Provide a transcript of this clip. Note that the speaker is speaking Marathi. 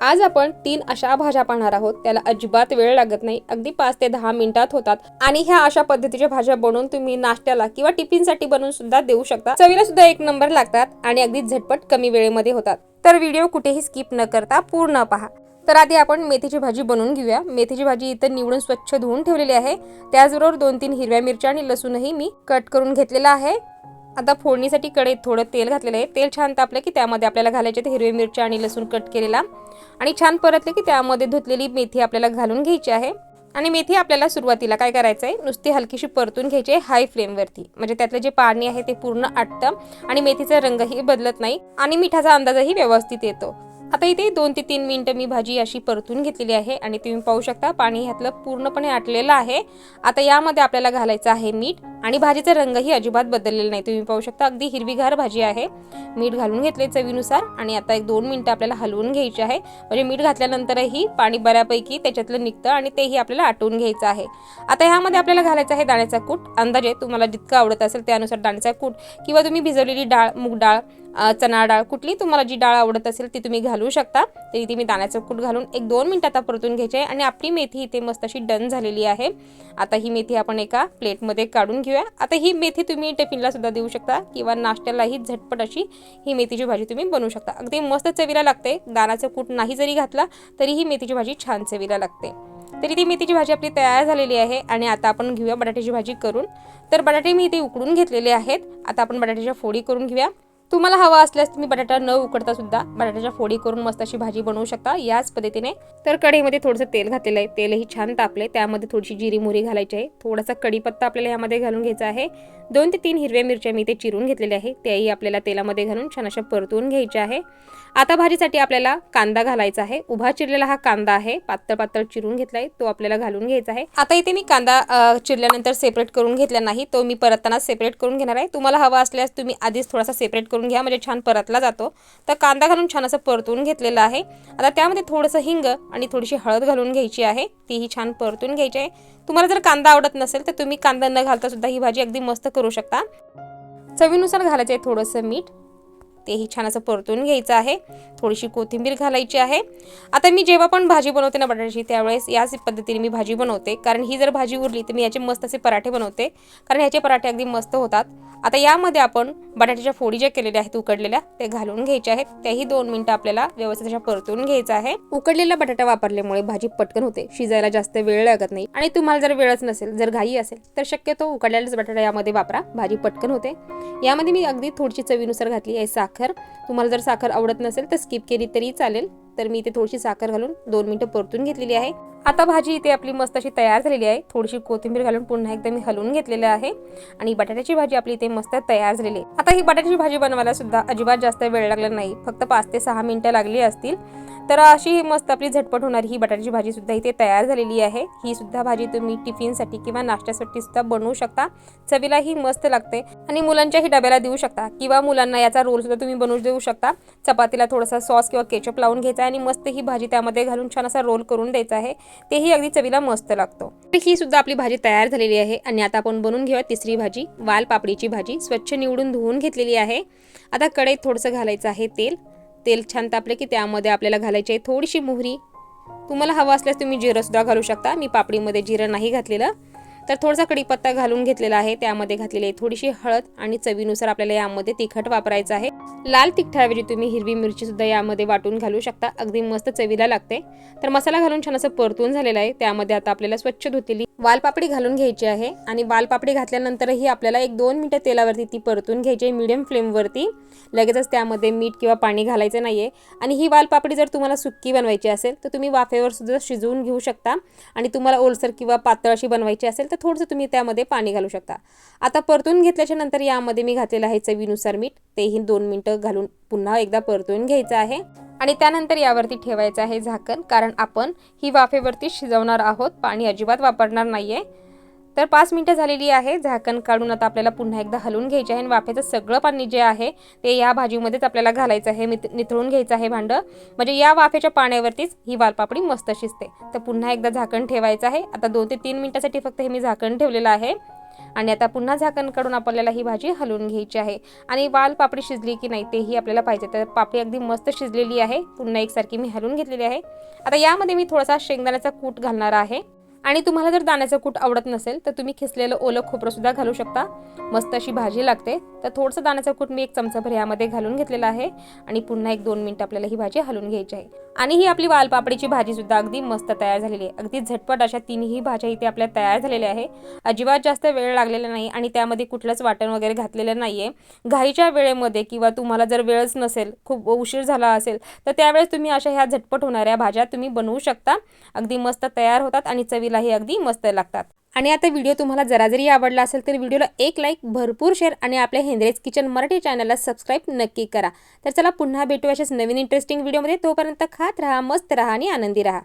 आज आपण तीन अशा भाज्या पाहणार आहोत. त्याला अजिबात वेळ लागत नाही. अगदी पाच ते दहा मिनिटात होतात. आणि ह्या अशा पद्धतीच्या भाज्या बनवून तुम्ही नाश्त्याला किंवा टिफिनसाठी बनवून सुद्धा देऊ शकता. चवीला सुद्धा एक नंबर लागतात आणि अगदी झटपट कमी वेळेमध्ये होतात. तर व्हिडिओ कुठेही स्किप न करता पूर्ण पहा. तर आधी आपण मेथीची भाजी बनवून घेऊया. मेथीची भाजी इथं निवडून स्वच्छ धुवून ठेवलेली आहे. त्याचबरोबर दोन तीन हिरव्या मिरच्या आणि लसूणही मी कट करून घेतलेला आहे. आता फोडणीसाठी कढईत थोडं तेल घातलेलं आहे. तेल छान तापलं की त्यामध्ये आपल्याला घालायचे ते हिरवी मिरच्या आणि लसूण कट केलेला. आणि छान परतले की त्यामध्ये धुतलेली मेथी आपल्याला घालून घ्यायची आहे. आणि मेथी आपल्याला सुरुवातीला काय करायचं आहे? नुसती हलकीशी परतून घ्यायची आहे हाय फ्लेमवरती म्हणजे त्यातलं जे पाणी आहे ते पूर्ण आटतं आणि मेथीचा रंगही बदलत नाही आणि मिठाचा अंदाजही व्यवस्थित येतो. आता इथे दोन ते तीन मिनटं मी भाजी अशी परतून घेतलेली आहे आणि तुम्ही पाहू शकता पाणी ह्यातलं पूर्णपणे आटलेलं आहे. आता यामध्ये आपल्याला घालायचं आहे मीठ आणि भाजीचा रंगही अजिबात बदललेला नाही. तुम्ही पाहू शकता अगदी हिरवीगार भाजी आहे. मीठ घालून घेतले चवीनुसार आणि आता एक दोन मिनटं आपल्याला हलवून घ्यायची आहे. म्हणजे मीठ घातल्यानंतरही पाणी बऱ्यापैकी त्याच्यातलं निघतं आणि तेही आपल्याला आटवून घ्यायचं आहे. आता ह्यामध्ये आपल्याला घालायचं आहे दाण्याचा कूट. अंदाजे तुम्हाला जितकं आवडत असेल त्यानुसार दाण्याचा कूट किंवा तुम्ही भिजवलेली डाळ मूग डाळ चणा डाळ कुठली तुम्हाला जी डाळ आवडत असेल ती तुम्ही घालू शकता. तर इथे मी दाण्याचं कूट घालून एक दोन मिनटं आता परतून घ्यायचे आहे आणि आपली मेथी इथे मस्त अशी डन झालेली आहे. आता ही मेथी आपण एका प्लेटमध्ये काढून घेऊया. आता ही मेथी तुम्ही टिफिनला सुद्धा देऊ शकता किंवा नाश्त्यालाही झटपट अशी ही मेथीची भाजी तुम्ही बनवू शकता. अगदी मस्त चवीला लागते. दाण्याचं कूट नाही जरी घातला तरी ही मेथीची भाजी छान चवीला लागते. तरी ती मेथीची भाजी आपली तयार झालेली आहे आणि आता आपण घेऊया बटाट्याची भाजी करून. तर बटाटे मी इथे उकडून घेतलेले आहेत. आता आपण बटाट्याच्या फोडी करून घेऊया. तुम्हाला हवा असल्यास तुम्ही बटाटा न उकडता सुद्धा बटाट्याच्या फोडी करून मस्त अशी भाजी बनवू शकता. याच पद्धतीने तर कढईमध्ये थोडंसं तेल घातलेलं आहे. तेलही छान तापले त्यामध्ये थोडीशी जिरी मोहरी घालायची आहे. थोडासा कढीपत्ता आपल्याला यामध्ये घालून घ्यायचा आहे. दोन ते तीन हिरव्या मिरच्या मी ते चिरून घेतलेल्या आहे. त्याही आपल्याला तेलामध्ये घालून छान अशा परतून घ्यायच्या आहे. आता भाजीसाठी आपल्याला कांदा घालायचा आहे. उभा चिरलेला हा कांदा आहे. पातळ पातळ चिरून घेतलाय. तो आपल्याला घालून घ्यायचा आहे. आता इथे मी कांदा चिरल्यानंतर सेपरेट करून घेतला नाही. तो मी परतताना सेपरेट करून घेणार आहे. तुम्हाला हवा असल्यास तुम्ही आधीच थोडासा सेपरेट करून घ्या म्हणजे छान परतला जातो. तर कांदा घालून छान असं परतून घेतलेला आहे. आता त्यामध्ये थोडंसं हिंग आणि थोडीशी हळद घालून घ्यायची आहे. तीही छान परतून घ्यायची आहे. तुम्हाला जर कांदा आवडत नसेल तर तुम्ही कांदा न घालता सुद्धा ही भाजी अगदी मस्त करू शकता. चवीनुसार घालायचं आहे थोडंसं मीठ. तेही छान असं परतून घ्यायचं आहे. थोडीशी कोथिंबीर घालायची आहे. आता मी जेव्हा पण भाजी बनवते ना बटाट्याची त्यावेळेस याच पद्धतीने मी भाजी बनवते. कारण ही जर भाजी उरली तर मी याचे मस्त असे पराठे बनवते. कारण ह्याचे पराठे अगदी मस्त होतात. आता यामध्ये आपण बटाट्याच्या फोडी ज्या केलेल्या आहेत उकडलेल्या ते घालून घ्यायचे आहेत. त्याही दोन मिनिटं आपल्याला व्यवस्थित अशा परतून घ्यायचं आहे. उकडलेला बटाटा वापरल्यामुळे भाजी पटकन होते. शिजायला जास्त वेळ लागत नाही. आणि तुम्हाला जर वेळच नसेल जर घाई असेल तर शक्यतो उकडलेलाच बटाटा यामध्ये वापरा. भाजी पटकन होते. यामध्ये मी अगदी थोडीशी चवीनुसार घातली आहे साखर. तुम्हाला जर साखर आवडत नसेल तर स्किप केली तरी चालेल. तर मी इथे थोडीशी साखर घालून दोन मिनिटं परतून घेतलेली आहे. आता भाजी इथे आपली मस्त अशी तयार झालेली आहे. थोडीशी कोथिंबीर घालून पुन्हा एकदा मी हलवून घेतलेलं आहे. आणि बटाट्याची भाजी आपली इथे मस्त तयार झालेली आहे. आता ही बटाट्याची भाजी बनवायला सुद्धा अजिबात जास्त वेळ लागला नाही. फक्त पाच ते सहा मिनिटं लागली असतील. तर अशी ही मस्त आपली झटपट होणारी ही बटाट्याची भाजी सुद्धा इथे तयार झालेली आहे. ही सुद्धा भाजी तुम्ही टिफिनसाठी किंवा नाश्त्यासाठी सुद्धा बनवू शकता. चवीला ही मस्त लागते. आणि मुलांच्याही डब्याला देऊ शकता. किंवा मुलांना याचा रोल सुद्धा तुम्ही बनवून देऊ शकता. चपातीला थोडासा सॉस किंवा केचप लावून घ्यायचा आणि मस्त ही भाजी त्यामध्ये घालून छान असा रोल करून द्यायचा आहे. तेही अगदी चवीला मस्त लागतो. ही सुद्धा आपली भाजी तयार झालेली आहे. आणि आता आपण बनवून घेऊया तिसरी भाजी वाल पापडीची भाजी. स्वच्छ निवडून धुवून घेतलेली आहे. आता कढईत थोडंसं घालायचं आहे तेल. तेल छान तापले की त्यामध्ये आपल्याला घालायची आहे थोडीशी मोहरी. तुम्हाला हवं असल्यास तुम्ही जिरंसुद्धा घालू शकता. मी पापडीमध्ये जिरं नाही घातलेलं. तर थोडासा कढीपत्ता घालून घेतलेला आहे. त्यामध्ये घातलेली आहे थोडीशी हळद आणि चवीनुसार आपल्याला यामध्ये तिखट वापरायचं आहे. लाल तिखटाऐवजी तुम्ही हिरवी मिरची सुद्धा यामध्ये वाटून घालू शकता. अगदी मस्त चवीला लागते. तर मसाला घालून छान असं परतून झालेला आहे. त्यामध्ये आता आपल्याला स्वच्छ धुतलेली वालपापडी घालून घ्यायची आहे आणि वालपापडी घातल्यानंतरही आपल्याला एक दोन मिनटं तेलावरती ती परतून घ्यायची आहे मीडियम फ्लेमवरती लगेचच त्यामध्ये मीठ किंवा पाणी घालायचं नाहीये. आणि ही वालपापडी जर तुम्हाला सुक्की बनवायची असेल तर तुम्ही वाफेवर सुद्धा शिजवून घेऊ शकता. आणि तुम्हाला ओलसर किंवा पातळ अशी बनवायची असेल तर थोडंसं तुम्ही त्यामध्ये पाणी घालू शकता. आता परतून घेतल्याच्या नंतर यामध्ये मी घातलेलं आहे चवीनुसार मीठ. तेही दोन मिनटं घालून पुन्हा एकदा परतून घ्यायचं आहे. आणि त्यानंतर यावरती ठेवायचं आहे झाकण कारण आपण ही वाफेवरती शिजवणार आहोत. पाणी अजिबात वापरणार नाहीये. तर पाच मिनटं झालेली आहे. झाकण काढून आता आपल्याला पुन्हा एकदा हलवून घ्यायचे आहे आणि वाफेचं सगळं पाणी जे आहे ते या भाजीमध्येच आपल्याला घालायचं आहे. मित निथळून घ्यायचं आहे भांडं. म्हणजे या वाफेच्या पाण्यावरतीच ही वालपापडी मस्त शिजते. तर पुन्हा एकदा झाकण ठेवायचं आहे. आता दोन ते तीन मिनटासाठी फक्त हे मी झाकण ठेवलेलं आहे. आणि आता पुन्हा झाकण काढून आपल्याला ही भाजी हलवून घ्यायची आहे. आणि वाल पापडी शिजली की नाही तेही आपल्याला पाहिजे. तर पापडी अगदी मस्त शिजलेली आहे. पुन्हा एकसारखी मी हलवून घेतलेली आहे. आता यामध्ये मी थोडासा शेंगदाण्याचा कूट घालणार आहे. आणि तुम्हाला जर दाण्याचं कूट आवडत नसेल तर तुम्ही खिसलेलं ओलं खोपरंसुद्धा घालू शकता. मस्त अशी भाजी लागते. तर थोडंसं दाण्याचं कूट मी एक चमचाभर यामध्ये घालून घेतलेलं आहे. आणि पुन्हा एक दोन मिनटं आपल्याला ही भाजी हलवून घ्यायची आहे. आणि ही आपली वालपापडीची भाजी सुद्धा अगदी मस्त तयार झालेली आहे. अगदी झटपट अशा तिन्ही भाज्या इथे आपल्या तयार झालेल्या आहे. अजिबात जास्त वेळ लागलेला नाही आणि त्यामध्ये कुठलंच वाटण वगैरे घातलेलं नाही आहे घाईच्या वेळेमध्ये किंवा तुम्हाला जर वेळच नसेल खूप उशीर झाला असेल तर त्यावेळेस तुम्ही अशा ह्या झटपट होणाऱ्या भाज्या तुम्ही बनवू शकता. अगदी मस्त तयार होतात आणि चवीलाही अगदी मस्त लागतात. आणि आता व्हिडिओ तुम्हाला जरा जरी आवडला असेल तर व्हिडिओला एक लाईक भरपूर शेअर आणि आपल्या हेंद्रेज किचन मराठी चॅनलला सबस्क्राईब नक्की करा. तर चला पुन्हा भेटू अशाच नवीन इंटरेस्टिंग व्हिडिओमध्ये तोपर्यंत खात राहा मस्त राहा आणि आनंदी राहा.